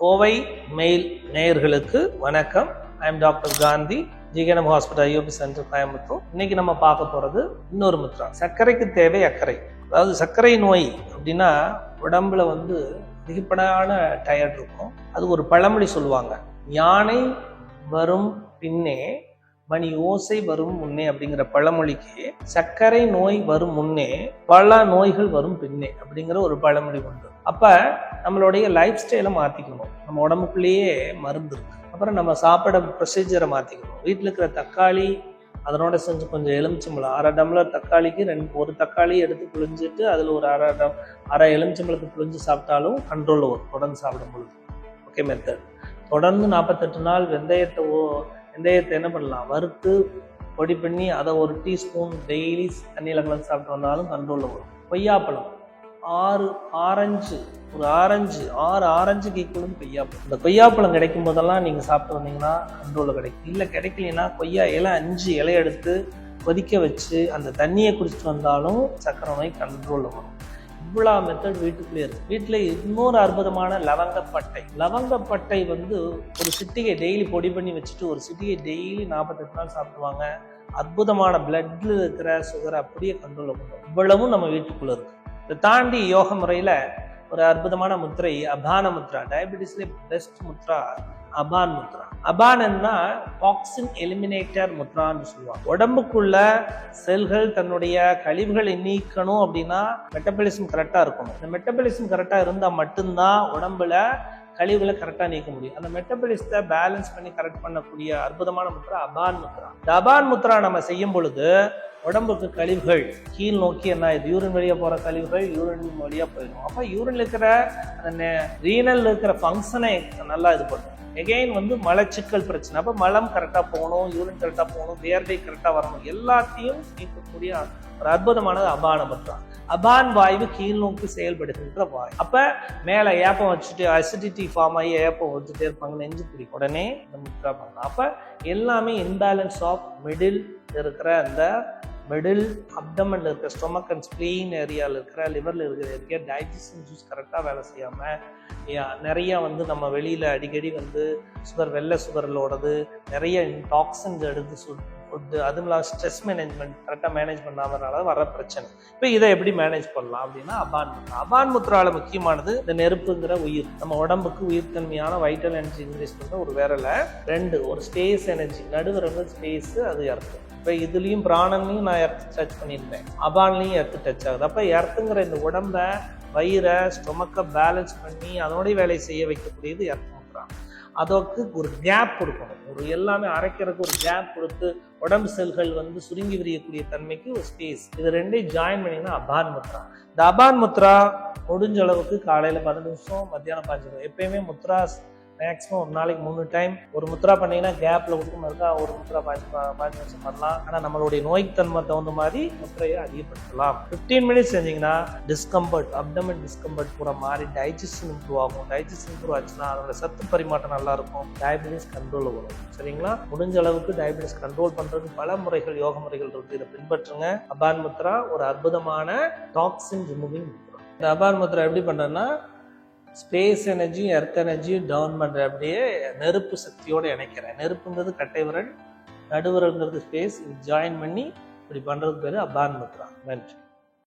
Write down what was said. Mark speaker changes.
Speaker 1: Kovai mail நேயர்களுக்கு வணக்கம். I am doctor Gandhi ஜிகனம் ஹாஸ்பிட்டல் ஐயோபி சென்டர் கோயம்புத்தூர். இன்னைக்கு நம்ம பார்க்க போறது இன்னொரு முத்ரா சர்க்கரைக்கு தேவை அக்கறை. அதாவது சர்க்கரை நோய் அப்படின்னா உடம்புல வந்து மிகப்படான டயர்ட் இருக்கும். அது ஒரு பழமொழி சொல்லுவாங்க. யானை வரும் பின்னே மணி ஓசை வரும் முன்னே அப்படிங்கிற பழமொழிக்கு சர்க்கரை நோய் வரும் முன்னே பல நோய்கள் வரும் பின்னே அப்படிங்கிற ஒரு பழமொழி உண்டு. அப்ப நம்மளுடைய லைஃப் ஸ்டைலை மாத்திக்கணும். நம்ம உடம்புக்குள்ளேயே மருந்து இருக்கு. அப்புறம் நம்ம சாப்பிட ப்ரொசீஜரை மாத்திக்கணும். வீட்டில் இருக்கிற தக்காளி அதனோட செஞ்சு கொஞ்சம் எலுமிச்சம்பழம் அரை டம்ளர் தக்காளிக்கு ரெண்டு ஒரு தக்காளி எடுத்து புழிஞ்சிட்டு அதில் ஒரு அரை டம் அரை எலுமிச்சம்பழத்தை புழிஞ்சு சாப்பிட்டாலும் கண்ட்ரோலில் வரும் தொடர்ந்து சாப்பிடும் பொழுது. ஓகே மெத்தட் தொடர்ந்து நாற்பத்தெட்டு நாள் வெந்தயத்தை ஓ- வெந்தயத்தை என்ன பண்ணலாம்? வறுத்து பொடி பண்ணி அதை ஒரு டீஸ்பூன் டெய்லி தண்ணியில் கலந்து சாப்பிட்டு வந்தாலும் கண்ட்ரோலில் வரும். கொய்யாப்பழம். ஆறு ஆரஞ்சு ஒரு ஆரஞ்சு ஆறு ஆரஞ்சுக்கு ஈக்குவலும் கொய்யாப்பழம். இந்த கொய்யாப்பழம் கிடைக்கும் போதெல்லாம் நீங்கள் சாப்பிட்டு வந்தீங்கன்னா கண்ட்ரோலில் கிடைக்கும். இல்லை கிடைக்கலனா கொய்யா இலை அஞ்சு இலை எடுத்து கொதிக்க வச்சு அந்த தண்ணியை குடிச்சிட்டு வந்தாலும் சக்கரை நோய் கண்ட்ரோலில் வரும். இவ்வளோ மெத்தட் வீட்டுக்குள்ளேயே இருக்கு. வீட்டில் இன்னொரு அற்புதமான லவங்கப்பட்டை லவங்கப்பட்டை வந்து ஒரு சிட்டிகை டெய்லி பொடி பண்ணி வச்சுட்டு ஒரு சிட்டிகை டெய்லி நாற்பத்தெட்டு நாள் சாப்பிடுவாங்க. அற்புதமான பிளட்ல இருக்கிற சுகரை அப்படியே கண்ட்ரோலில் பண்ணுவோம் இவ்வளவும் நம்ம வீட்டுக்குள்ளே இருக்கு. இதை தாண்டி யோக முறையில் ஒரு அற்புதமான முத்திரை அபான முத்ரா டயபெட்டிஸ்ல பெஸ்ட் முத்ரா அபான் முத்ரா அபானன்னா டாக்ஸின் எலிமினேட்டர் முத்ரான்னு சொல்லுவாங்க. உடம்புக்குள்ள செல்கள் தன்னுடைய கழிவுகளை நீக்கணும் அப்படின்னா மெட்டபாலிசம் கரெக்டாக இருக்கணும். இந்த மெட்டபாலிசம் கரெக்டாக இருந்தால் மட்டும்தான் உடம்புல கழிவுகளை கரெக்டாக நீக்க முடியும். அந்த மெட்டபாலிசத்தை பேலன்ஸ் பண்ணி கரெக்ட் பண்ணக்கூடிய அற்புதமான முத்ரா அபான் முத்ரா இந்த அபான் முத்ரா நம்ம செய்யும் பொழுது உடம்புக்கு கழிவுகள் கீழ் நோக்கி என்ன இது யூரின் வழியாக போகிற கழிவுகள் யூரின் வழியாக போயிடும். அப்போ யூரின் இருக்கிற அந்த ரீனல் இருக்கிற ஃபங்க்ஷனை நல்லா இது பண்ணும். எகெயின் வந்து மலச்சிக்கல் பிரச்சனை. அப்போ மலம் கரெக்டாக போகணும் யூரின் கரெக்டாக போகணும் வேர்வை கரெக்டாக வரணும். எல்லாத்தையும் நீக்கக்கூடிய ஒரு அற்புதமானது அபான முத்ரா அபான் வாயு கீழ் நோக்கி செயல்படுகின்ற வாயு. அப்போ மேலே ஏப்பம் வச்சுட்டு அசிடிட்டி ஃபார்ம் ஆகி ஏப்பம் வச்சுட்டே இருப்பாங்க நெஞ்சு பிடி. உடனே இந்த பண்ணலாம் அப்போ எல்லாமே இன்பேலன்ஸ் ஆஃப் மிடில் இருக்கிற அந்த மிடில் அப்டமனில் இருக்கிற ஸ்டொமக் அண்ட் ஸ்ப்ளீன் ஏரியாவில் இருக்கிற லிவரில் இருக்கிற ஏரியா டைஜஷன் ஜூஸ் கரெக்டாக வேலை செய்யாமல் நிறைய வந்து நம்ம வெளியில் அடிக்கடி வந்து சுகர் வெள்ளை சுகரில் ஓடது நிறைய டாக்ஸின்ஸ் எடுத்து சு ஃபுட்டு அதுவும் இல்லாமல் ஸ்ட்ரெஸ் மேனேஜ்மெண்ட் கரெக்டாக மேனேஜ் பண்ணாதனால வர பிரச்சனை. இப்போ இதை எப்படி மேனேஜ் பண்ணலாம் அப்படின்னா அபான் முத்ரா. அபான் முத்ரால முக்கியமானது இந்த நெருப்புங்கிற உயிர். நம்ம உடம்புக்கு உயிர்த்தன்மையான வைட்டல் எனர்ஜி இன்க்ரீஸ் பண்ணுற ஒரு விரல. ரெண்டு ஒரு ஸ்பேஸ் எனர்ஜி நடுவரங்க ஸ்பேஸ் அது எர்த்து இப்போ இதுலேயும் பிராணன்லையும் நான் எர்த்து டச் பண்ணியிருந்தேன். அபான்லையும் எர்த்து டச் ஆகுது. அப்போ எர்த்துங்கிற இந்த உடம்ப வயிறை ஸ்டொமக்கை பேலன்ஸ் பண்ணி அதனுடைய வேலையை செய்ய வைக்கக்கூடியது எர்த்து அதற்கு ஒரு கேப் கொடுக்கணும். ஒரு எல்லாமே அரைக்கிறதுக்கு ஒரு கேப் கொடுத்து உடம்பு செல்கள் வந்து சுருங்கி விரியக்கூடிய தன்மைக்கு ஒரு ஸ்பேஸ் இது ரெண்டையும் ஜாயின் பண்ணிங்கன்னா அபான் முத்ரா. இந்த அபான் முத்ரா முடிஞ்ச அளவுக்கு காலையில் பதினஞ்சு நிமிஷம் மத்தியானம் பாஞ்சு நிமிஷம். எப்பயுமே முத்ராஸ் மேக்ஸிமம் ஒரு நாளைக்கு மூணு டைம் ஒரு முத்ரா பண்ணீங்கன்னா கேப்பில் விட்டு இருக்கா ஒரு முத்ரா பாஞ்சு பா- பாஞ்சு நிமிஷம் பண்ணலாம். ஆனால் நம்மளுடைய நோய்க்கு தன்மை தகுந்த மாதிரி முத்திரையை அதிகப்படுத்தலாம். ஃபிஃப்டீன் மினிட்ஸ் செஞ்சீங்கன்னா டிஸ்கம்பர்ட் அப்டமன் டிஸ்கம்பர்ட் பூரா மாறி டைஜஷன் இம்ப்ரூவ் ஆகும். டைஜஷன் இம்ப்ரூவ் ஆச்சுன்னா அதோட சத்து பரிமாற்றம் நல்லா இருக்கும் டயபிட்டிஸ் கண்ட்ரோல் வரும். சரிங்களா? முடிஞ்ச அளவுக்கு டயபிட்டிஸ் கண்ட்ரோல் பண்ணுறதுக்கு பல முறைகள் யோக முறைகள் இருக்கு. இதை பின்பற்றுங்க. அபான் முத்ரா ஒரு அற்புதமான டாக்ஸின் ரிமூவிங் இந்த அபான் முத்ரா எப்படி பண்ணுறேன்னா ஸ்பேஸ் எனர்ஜி எர்த் எனர்ஜியும் டவுன் பண்ணுற அப்படியே நெருப்பு சக்தியோடு இணைக்கிறேன். நெருப்புங்கிறது கட்டை விரல் நடுவரல்ங்கிறது ஸ்பேஸ் இது ஜாயின் பண்ணி இப்படி பண்ணுறதுக்கு பேர் அபான் முத்ரா நன்றி.